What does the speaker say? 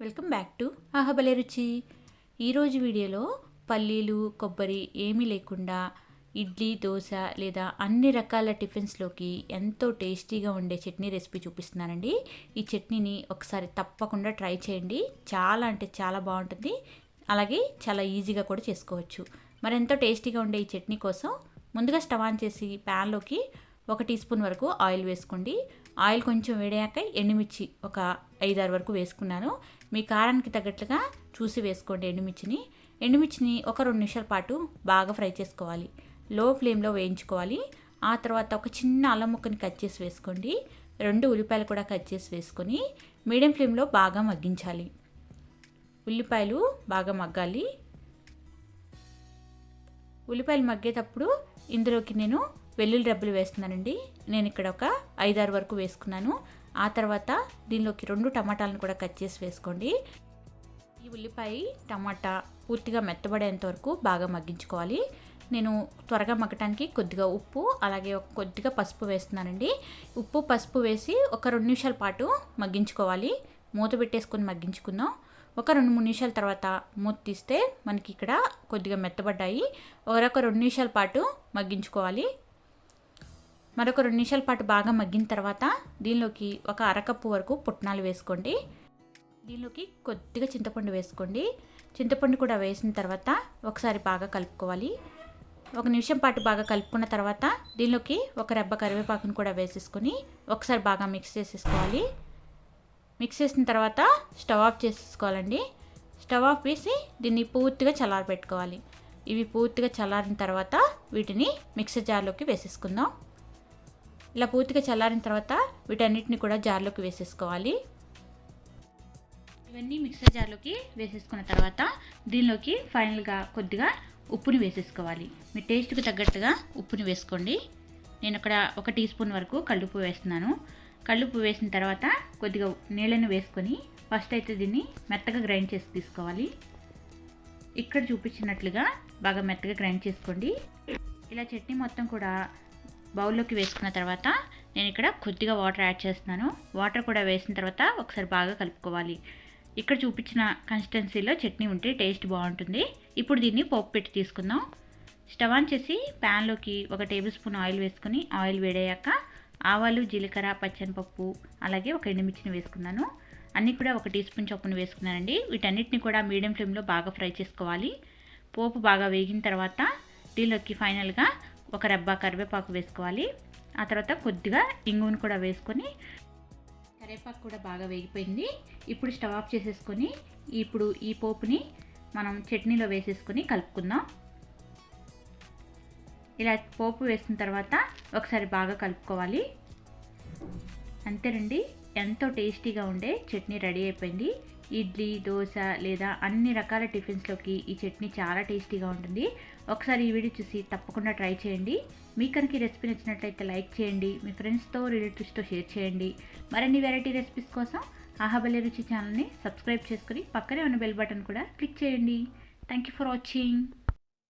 Welcome back to ఆహబలే రుచి. ఈరోజు వీడియోలో పల్లీలు కొబ్బరి ఏమీ లేకుండా ఇడ్లీ దోశ లేదా అన్ని రకాల టిఫిన్స్లోకి ఎంతో టేస్టీగా ఉండే చట్నీ రెసిపీ చూపిస్తున్నానండి. ఈ చట్నీని ఒకసారి తప్పకుండా ట్రై చేయండి. చాలా అంటే చాలా బాగుంటుంది. అలాగే చాలా ఈజీగా కూడా చేసుకోవచ్చు. మరి ఎంతో టేస్టీగా ఉండే ఈ చట్నీ కోసం ముందుగా స్టవ్ ఆన్ చేసి ప్యాన్లోకి ఒక టీ స్పూన్ వరకు ఆయిల్ వేసుకోండి. ఆయిల్ కొంచెం వేడాక ఎండుమిర్చి ఒక ఐదారు వరకు వేసుకున్నాను. మీ కారానికి తగ్గట్లుగా చూసి వేసుకోండి ఎండుమిర్చిని. ఎండుమిర్చిని ఒక రెండు నిమిషాల పాటు బాగా ఫ్రై చేసుకోవాలి. లో ఫ్లేమ్లో వేయించుకోవాలి. ఆ తర్వాత ఒక చిన్న అల్లం ముక్కని కట్ చేసి వేసుకోండి. రెండు ఉల్లిపాయలు కూడా కట్ చేసి వేసుకొని మీడియం ఫ్లేమ్లో బాగా మగ్గించాలి. ఉల్లిపాయలు బాగా మగ్గాలి. ఉల్లిపాయలు మగ్గేటప్పుడు ఇందులోకి నేను వెల్లుల్లి డబ్బులు వేస్తున్నానండి. నేను ఇక్కడ ఒక ఐదారు వరకు వేసుకున్నాను. ఆ తర్వాత దీనిలోకి రెండు టమాటాలను కూడా కట్ చేసి వేసుకోండి. ఈ ఉల్లిపాయ టమాటా పూర్తిగా మెత్తబడేంత వరకు బాగా మగ్గించుకోవాలి. నేను త్వరగా మగ్గటానికి కొద్దిగా ఉప్పు అలాగే కొద్దిగా పసుపు వేస్తున్నానండి. ఉప్పు పసుపు వేసి ఒక రెండు నిమిషాల పాటు మగ్గించుకోవాలి. మూత పెట్టేసుకొని మగ్గించుకుందాం. ఒక రెండు మూడు నిమిషాల తర్వాత మూత తీస్తే మనకి ఇక్కడ కొద్దిగా మెత్తబడ్డాయి. ఒక రెండు నిమిషాల పాటు మగ్గించుకోవాలి. మరొక రెండు నిమిషాల పాటు బాగా మగ్గిన తర్వాత దీనిలోకి ఒక అరకప్పు వరకు పుట్నాలు వేసుకోండి. దీనిలోకి కొద్దిగా చింతపండు వేసుకోండి. చింతపండు కూడా వేసిన తర్వాత ఒకసారి బాగా కలుపుకోవాలి. ఒక నిమిషం పాటు బాగా కలుపుకున్న తర్వాత దీనిలోకి ఒక రెబ్బ కరివేపాకును కూడా వేసేసుకొని ఒకసారి బాగా మిక్స్ చేసేసుకోవాలి. మిక్స్ చేసిన తర్వాత స్టవ్ ఆఫ్ చేసేసుకోవాలండి. స్టవ్ ఆఫ్ వేసి దీన్ని పూర్తిగా చల్లారి పెట్టుకోవాలి ఇవి పూర్తిగా చల్లారిన తర్వాత వీటిని మిక్సర్ జార్లోకి వేసేసుకుందాం. ఇలా పూర్తిగా చల్లారిన తర్వాత వీటన్నిటిని కూడా జార్లోకి వేసేసుకోవాలి. ఇవన్నీ మిక్సర్ జార్లోకి వేసేసుకున్న తర్వాత దీనిలోకి ఫైనల్గా కొద్దిగా ఉప్పుని వేసేసుకోవాలి. మీ టేస్ట్కి తగ్గట్టుగా ఉప్పుని వేసుకోండి. నేను అక్కడ ఒక టీ స్పూన్ వరకు కళ్ళుప్పు వేస్తున్నాను. కళ్ళుప్పు వేసిన తర్వాత కొద్దిగా నీళ్ళను వేసుకొని ఫస్ట్ అయితే దీన్ని మెత్తగా గ్రైండ్ చేసి తీసుకోవాలి. ఇక్కడ చూపించినట్లుగా బాగా మెత్తగా గ్రైండ్ చేసుకోండి. ఇలా చట్నీ మొత్తం కూడా బౌల్లోకి వేసుకున్న తర్వాత నేను ఇక్కడ కొద్దిగా వాటర్ యాడ్ చేస్తున్నాను. వాటర్ కూడా వేసిన తర్వాత ఒకసారి బాగా కలుపుకోవాలి. ఇక్కడ చూపించిన కన్సిస్టెన్సీలో చట్నీ ఉంటే టేస్ట్ బాగుంటుంది. ఇప్పుడు దీన్ని పోపు పెట్టి తీసుకుందాం. స్టవ్ ఆన్ చేసి ప్యాన్లోకి ఒక టేబుల్ స్పూన్ ఆయిల్ వేసుకుని ఆయిల్ వేడయ్యాక ఆవాలు జీలకర్ర పచ్చనిపప్పు అలాగే ఒక ఎండుమిర్చిని వేసుకున్నాను. అన్నీ కూడా ఒక టీ స్పూన్ చొప్పున వేసుకున్నానండి. వీటన్నిటిని కూడా మీడియం ఫ్లేమ్లో బాగా ఫ్రై చేసుకోవాలి. పోపు బాగా వేగిన తర్వాత దీనిలోకి ఫైనల్గా ఒక రెబ్బ కరివేపాకు వేసుకోవాలి. ఆ తర్వాత కొద్దిగా ఇంగును కూడా వేసుకొని కరివేపాకు కూడా బాగా వేగిపోయింది. ఇప్పుడు స్టవ్ ఆఫ్ చేసేసుకొని ఇప్పుడు ఈ పోపుని మనం చట్నీలో వేసేసుకొని కలుపుకుందాం. ఇలా పోపు వేసిన తర్వాత ఒకసారి బాగా కలుపుకోవాలి. అంతేనండి ఎంతో టేస్టీగా ఉండే చట్నీ రెడీ అయిపోయింది. ఇడ్లీ దోశ లేదా అన్ని రకాల టిఫిన్స్లోకి ఈ చట్నీ చాలా టేస్టీగా ఉంటుంది. ఒకసారి ఈ వీడియో చూసి తప్పకుండా ట్రై చేయండి. మీ కనుక ఈ రెసిపీ నచ్చినట్లయితే లైక్ చేయండి. మీ ఫ్రెండ్స్తో రిలేటివ్స్తో షేర్ చేయండి. మరిన్ని వెరైటీ రెసిపీస్ కోసం ఆహాబలి రుచి ఛానల్ని సబ్స్క్రైబ్ చేసుకుని పక్కనే ఉన్న బెల్ బటన్ కూడా క్లిక్ చేయండి. Thank you for watching.